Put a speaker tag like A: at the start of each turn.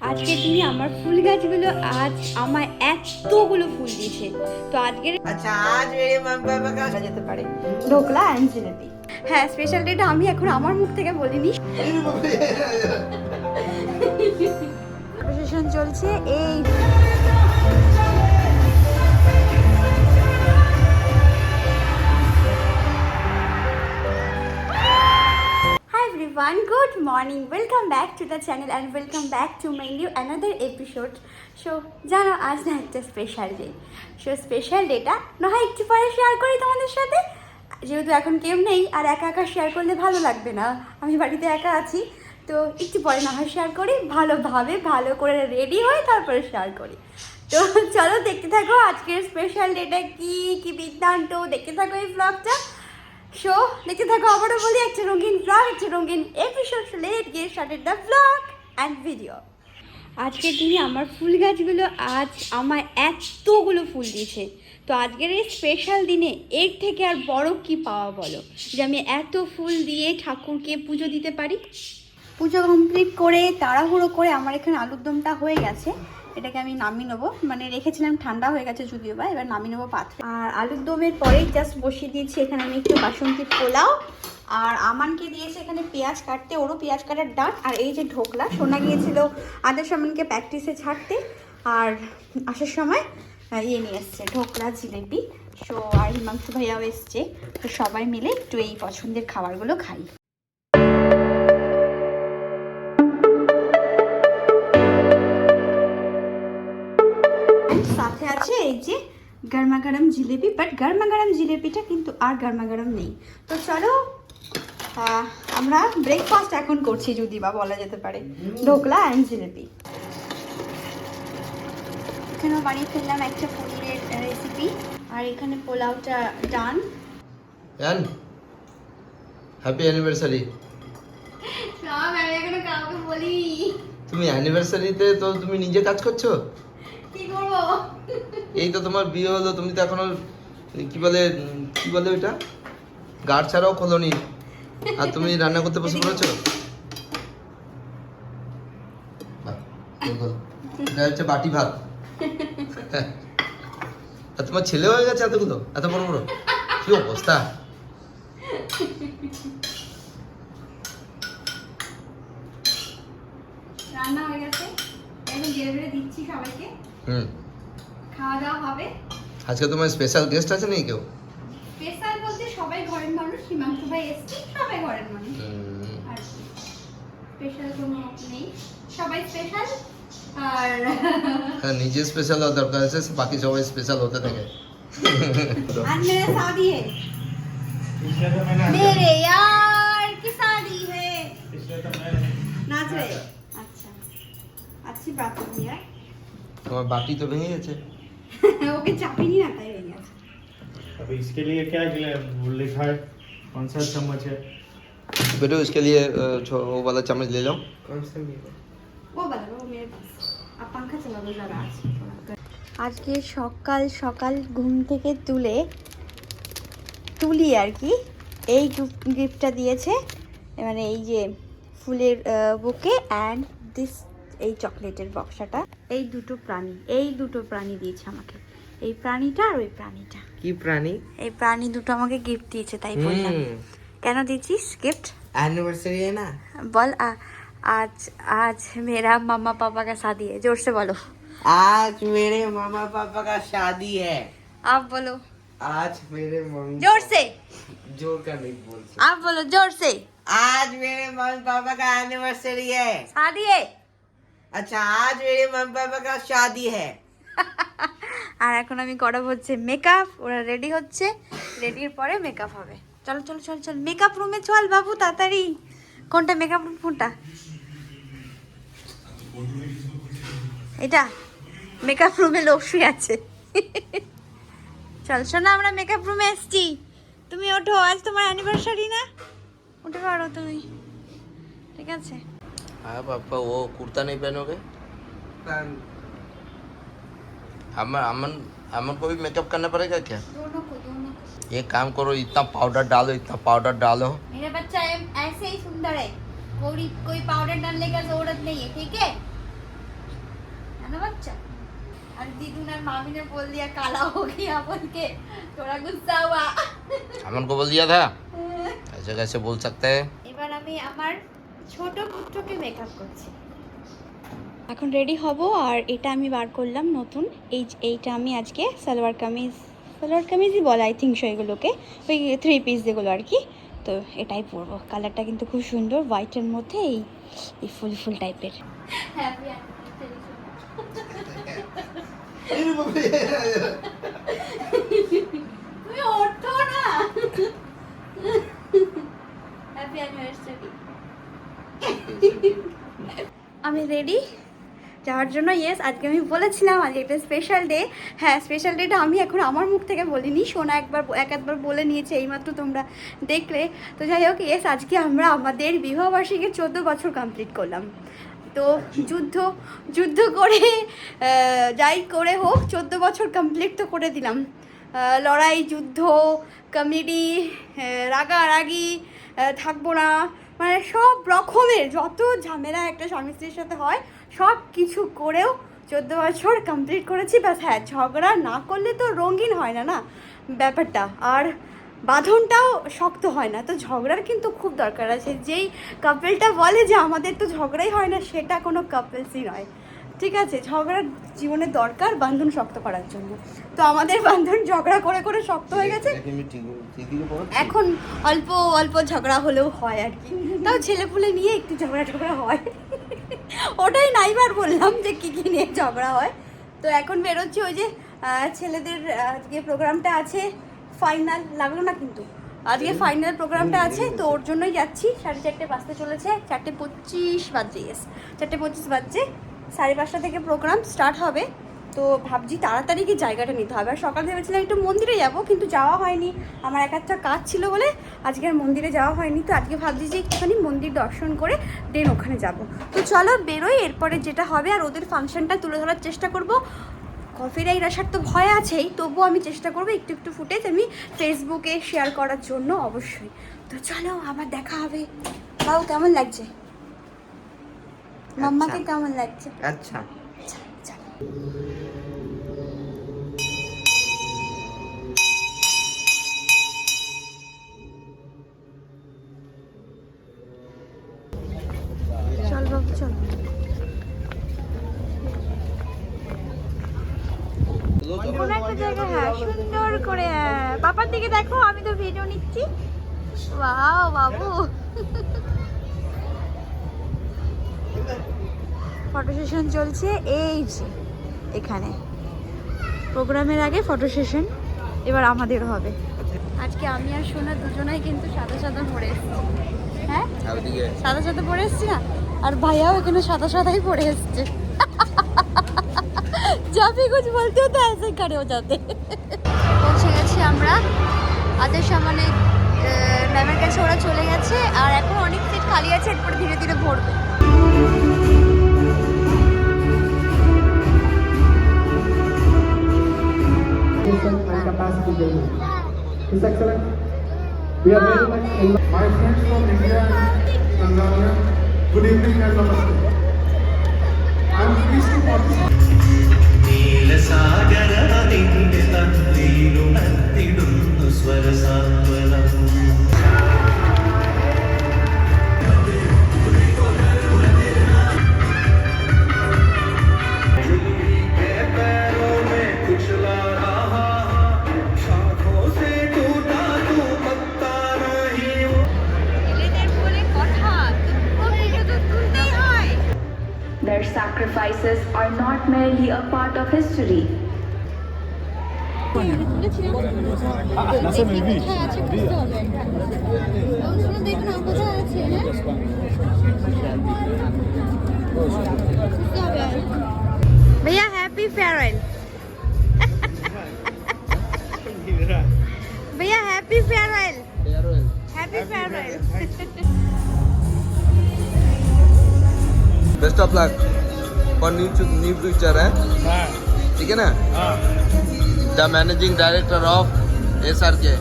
A: আজকে তুমি আমার ফুল গাছগুলো আজ আমার এতগুলো ফুল দিয়েছে। তো আজকের
B: আচ্ছা আজ রে মাম্মা
A: বাবা যেতে পারে। ঢোকলা অ্যান্ড হ্যাঁ স্পেশাল ডেটা আমি এখন আমার মুখ থেকে বলিনি। চলছে এই good welcome back to the channel and and back to to my another episode so জানো, আজ না একটা special day so special data না হয় একটু পরে শেয়ার করি তোমাদের সাথে? যেহেতু এখন কেউ নেই আর একা একা শেয়ার করলে ভালো লাগবে না। আমি বাড়িতে একা আছি, তো একটু পরে না হয় শেয়ার করি। ভালোভাবে ভালো করে রেডি হয়ে তারপরে শেয়ার করি। তো চলো দেখতে থাকো আজকের স্পেশাল ডেটা কি কি বৃত্তান্ত দেখতে থাকো এই ব্লগটা সো দেখতে থাকো, আবারও বলি, একটা রঙিন ব্লগ একটা রঙিন এপিসোড লেট গিয়ে started the blog and video আজকের দিনে আমার ফুল গাছগুলো আজ আমার এতগুলো ফুল দিয়েছে। তো আজকের এই স্পেশাল দিনে এর থেকে আর বড় কি পাওয়া বলো? যে আমি এত ফুল দিয়ে ঠাকুরকে পুজো দিতে পারি? পুজো কমপ্লিট করে, তাড়াহুড়ো করে আমার এখানে আলুর দমটা হয়ে গেছে। এটাকে আমি নামিয়ে নেব। মানে রেখেছিলাম, ঠান্ডা হয়ে গেছে যদিও বা, এবার নামিয়ে নেব পাত্রে। আর আলুর দমের পরেই জাস্ট বসিয়ে দিয়েছি এখানে আমি একটু বাসন্তী পোলাও। আর আমানকে দিয়েছে এখানে পেঁয়াজ কাটতে। ওরও পেঁয়াজ কাটার ডাট আর এই যে ঢোকলা শোনা গিয়েছিল আদের আমানকে প্র্যাকটিসে ছাড়তে। আর আসার সময় ইয়ে নিয়ে এসছে, ঢোকলা, জিলেপি। সো আর হিমাংশু ভাইয়াও এসছে। তো সবাই মিলে একটু এই পছন্দের খাবারগুলো খাই। এই যে গরমা গরম জিলেপি বাট গরমা গরম জিলেপিটা কিন্তু আর গরমা গরম নেই। তো চলো আমরা ব্রেকফাস্ট এখন করছি যদি বা বলা যেতে পারে। ঢোকলা অ্যান্ড জিলেপি। এখানেও বানিয়ে ফেললাম একটা পনিরের রেসিপি আর এখানে পোলাওটা ডান
C: অ্যান হ্যাপি অ্যানিভার্সারি
A: সব আমি এখনও কাউকে বলি
C: তুমি অ্যানিভার্সারিতে তো তুমি নিজে কাজ করছ? এই তো তোমার বিয়ে হলো তুমি তো এখনও কি বলে কি বলে ওইটা? গাড় ছাড়াও খোলনি। আর তুমি রান্না করতে পছন্দ। এটা হচ্ছে বাটি ভাত। আর তোমার ছেলে হয়ে গেছে এতগুলো? এত বড় বড়? কি অবস্থা?
A: রান্না হয়ে গেছে। এখন দিচ্ছি সবাইকে।
C: হুম।
A: খাওয়া দাওয়া হবে
C: আজকে তোমার স্পেশাল গেস্ট আছে নাকি কেউ
A: স্পেশাল বলতে সবাই ঘরের মানুষ হিমাংশু ভাই এসছে সবাই ঘরের মানুষ
C: হুম,
A: আর স্পেশাল কোনো নেই সবাই স্পেশাল আর
C: হ্যাঁ নিজে স্পেশাল হওয়ার দরকার আছে বাকি সবাই স্পেশাল হতে থাকে
A: आज मेरा शादी है मेरे यार की शादी है नाच रहे अच्छा अच्छी बात है यार
C: তোমার বাটি তো ভেঙে গেছে
A: ओके चापी नहीं आता है भैया
D: अभी इसके लिए क्या वो लिखा है कौन सा चम्मच है
C: बेटो इसके लिए अ, छो- वो वाला चम्मच ले लो
A: वो वाला वो मेरे पास अब पंखा चला दो जरा आज আজকে সকাল সকাল ঘুম থেকে তুলে তুলি আর কি এই গিফটটা দিয়েছে মানে এই যে ফুলের বুকে অ্যান্ড দিস এই চকলেটের বক্সাটা এই দুটো প্রাণী এই দুটো প্রাণী দিয়েছে আমাকে এই প্রাণীটা আর ওই প্রাণীটা
B: की प्राणी
A: এই প্রাণী দুটো আমাকে গিফট দিয়েছে তাই বললাম কেন দিয়েছিস গিফট
B: एनिवर्सरी है ना
A: বল আ- आज आज मेरा मम्मा पापा का शादी है जोर से बोलो
B: आज मेरे मामा पापा का शादी है
A: आप बोलो
B: आज मेरे मम्मी
A: जोर से
B: जोर का नहीं बोल सकते।
A: आप बोलो जोर से
B: आज मेरे मम्मी पापा का एनिवर्सरी है
A: शादी है
B: আচ্ছা আজ মেরে মাম বাবা কা শাদি হ্যায়।
A: আর এখন আমি করাবো হচ্ছে মেকআপ ওরা রেডি হচ্ছে রেডির পরে মেকআপ হবে। চলো চলো, চল চল মেকআপ রুমে চল বাবু, তাড়াতাড়ি। কোনটা মেকআপ রুম কোনটা? এটা মেকআপ রুমে লোক শুয়ে আছে। চল, শোনা, আমরা মেকআপ রুমে এসছি। তুমি ওঠো, আজ তোমার অ্যানিভার্সারি না? উঠে পারো তুমি। ঠিক আছে?
C: हाँ पापा वो कुर्ता नहीं पहनोगे अमन अमन अमन को भी मेकअप करना पड़ेगा क्या
A: दोनों को दोनों को
C: एक काम करो इतना पाउडर डालो इतना पाउडर डालो
A: मेरा बच्चा ऐ- ऐसे ही सुंदर है कोई कोई पाउडर डालने का जरूरत नहीं है ठीक है बच्चा और दीदू ने मामी ने बोल दिया काला हो गया बोल के थोड़ा गुस्सा हुआ
C: अमन को बोल दिया था ऐसे कैसे बोल सकते हैं
A: এবার আমি আমার ছোট পুত্রকে মেকআপ করছি। এখন রেডি হব আর এটা আমি বার করলাম নতুন। এই এইটা আমি আজকে সালোয়ার কামিজ সালোয়ার কামিজই বলে আই থিঙ্ক সো এগুলোকে। ওই থ্রি পিস যেগুলো আর কি। তো এটাই পরবো। কালারটা কিন্তু খুব সুন্দর হোয়াইটের মধ্যে এই এই ফুল ফুল টাইপের তুমি ওঠো না হ্যাপি অ্যানিভার্সারি আমি রেডি যাওয়ার জন্য ইয়েস আজকে আমি বলেছিলাম, আজকে একটা স্পেশাল ডে হ্যাঁ স্পেশাল ডেটা আমি এখন আমার মুখ থেকে বলিনি, সোনা একবার এক একবার বলে নিয়েছে, এইমাত্র তোমরা দেখলে। তো যাই হোক ইয়েস আজকে আমরা আমাদের বিবাহবার্ষিকীর চোদ্দ বছর কমপ্লিট করলাম। তো যুদ্ধ যুদ্ধ করে যাই করে হোক, চোদ্দ বছর কমপ্লিট তো করে দিলাম। লড়াই, যুদ্ধ কমেডি রাগারাগি থাকব না। মানে সব রকমের যত ঝামেলা একটা স্বামী স্ত্রীর সাথে হয়, সব কিছু করেও চোদ্দ বছর কমপ্লিট করেছি। ব্যাস হ্যাঁ ঝগড়া না করলে তো রঙিন হয় না না? ব্যাপারটা। আর বাঁধনটাও শক্ত হয় না, তো ঝগড়ার কিন্তু খুব দরকার আছে। যেই কাপেলটা বলে যে আমাদের তো ঝগড়াই হয় না, সেটা কোনো কাপেলসই নয়। ঠিক আছে ঝগড়ার জীবনে দরকার বান্ধন শক্ত করার জন্য। তো আমাদের বান্ধন ঝগড়া করে করে শক্ত হয়ে গেছে। এখন অল্প অল্প ঝগড়া হলেও হয় আর কি। তাও ছেলেপুলে নিয়ে একটু ঝগড়া ঝগড়া হয়। ওটাই নাইবার বললাম যে কী কী নিয়ে ঝগড়া হয়। তো এখন বেরোচ্ছি ওই যে ছেলেদের আজকে প্রোগ্রামটা আছে ফাইনাল। লাগল না কিন্তু? আজকে ফাইনাল প্রোগ্রামটা আছে তো ওর জন্যই যাচ্ছি। সাড়ে চারটে বাজতে চলেছে চারটে পঁচিশ বাজছে ইয়েস চারটে পঁচিশ বাজছে। সাড়ে পাঁচটা থেকে প্রোগ্রাম স্টার্ট হবে। তো ভাবছি তাড়াতাড়ি কি জায়গাটা নিতে হবে। আর সকাল ভেবেছিলাম একটু মন্দিরে যাব, কিন্তু যাওয়া হয়নি। আমার এক একটা কাজ ছিল বলে আজকে আর মন্দিরে যাওয়া হয়নি। তো আজকে ভাবছি যে একটুখানি মন্দির দর্শন করে দেন ওখানে যাব। তো চলো বেরোই, এরপরে যেটা হবে আর ওদের ফাংশনটা তুলে ধরার চেষ্টা করব। কপিরাইট আসার তো ভয় আছেই, তবুও আমি চেষ্টা করব একটু একটু ফুটেজ আমি ফেসবুকে শেয়ার করার জন্য অবশ্যই। তো চলো আবার দেখা হবে। বাবু কেমন লাগছে? মাম্মাকে আচ্ছা। কেমন লাগছে? আচ্ছা। কোনো একটা জায়গা হ্যাঁ সুন্দর করে হ্যাঁ। পাপার দিকে দেখো আমি তো ভিডিও নিচ্ছি। বাহ বাবু। ফটো সেশন চলছে এই যে এখানে প্রোগ্রামের আগে ফটো সেশন এবার আমাদের হবে আজকে আমি আর সোনা দুজনাই কিন্তু সাদা সাদা পরে এসেছি হ্যাঁ সাদা সাদা পরে এসেছি না আর ভাইয়াও এখানে সাদা সাদাই পরে এসছে जब भी कुछ बोलते हो तो ऐसे ही खड़े हो जाते পৌঁছে গেছি আমরা আদের সামনে ম্যামের কাছে ওরা চলে গেছে আর এখন অনেক সিট খালি আছে এরপরে ধীরে ধীরে ভরবে
E: Capacity building. His Excellency, we are very much in my friends from India and Tanzania. Good evening and namaste. I am pleased to participate.
F: part of history,
A: भैया हैप्पी फेयरवेल भैया happy farewell happy farewell
C: best of luck for new new future है।
D: हाँ।
C: ठीक है ना?
D: हाँ।
C: The managing director of S
D: R K